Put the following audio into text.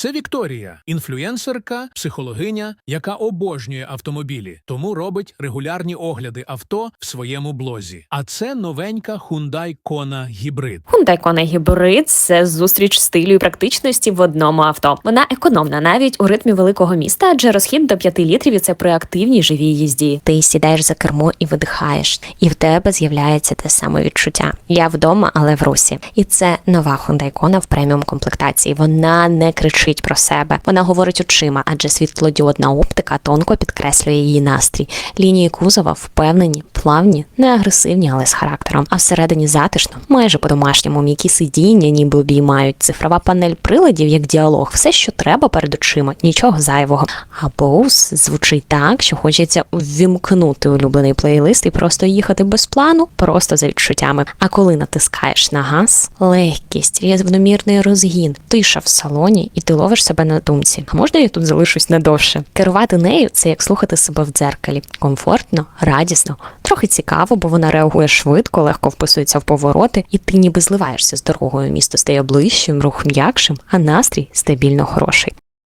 Це Вікторія, інфлюенсерка, психологиня, яка обожнює автомобілі, тому робить регулярні огляди авто в своєму блозі. А це новенька Hyundai Kona Hybrid. Hyundai Kona Hybrid – це зустріч стилю і практичності в одному авто. Вона економна навіть у ритмі великого міста, адже розхід до 5 літрів і це при активній живій їзді. Ти сідаєш за кермо і видихаєш, і в тебе з'являється те саме відчуття. Я вдома, але в русі. І це нова Hyundai Kona в преміум комплектації. Вона не кричить про себе, вона говорить очима, адже світлодіодна оптика тонко підкреслює її настрій. Лінії кузова впевнені, плавні, не агресивні, але з характером. А всередині затишно, майже по-домашньому, м'які сидіння, ніби обіймають, цифрова панель приладів, як діалог, все, що треба перед очима, нічого зайвого. А Bose звучить так, що хочеться ввімкнути улюблений плейлист і просто їхати без плану, просто за відчуттями. А коли натискаєш на газ, легкість, рівномірний розгін, тиша в салоні, і ти ловиш себе на думці. А можна я тут залишусь надовше? Керувати нею це як слухати себе в дзеркалі. Комфортно, радісно, трохи цікаво, бо вона реагує швидко, легко вписується в повороти, і ти ніби зливаєшся з дорогою. Місто стає ближчим, рух м'якшим, а настрій стабільно хороший.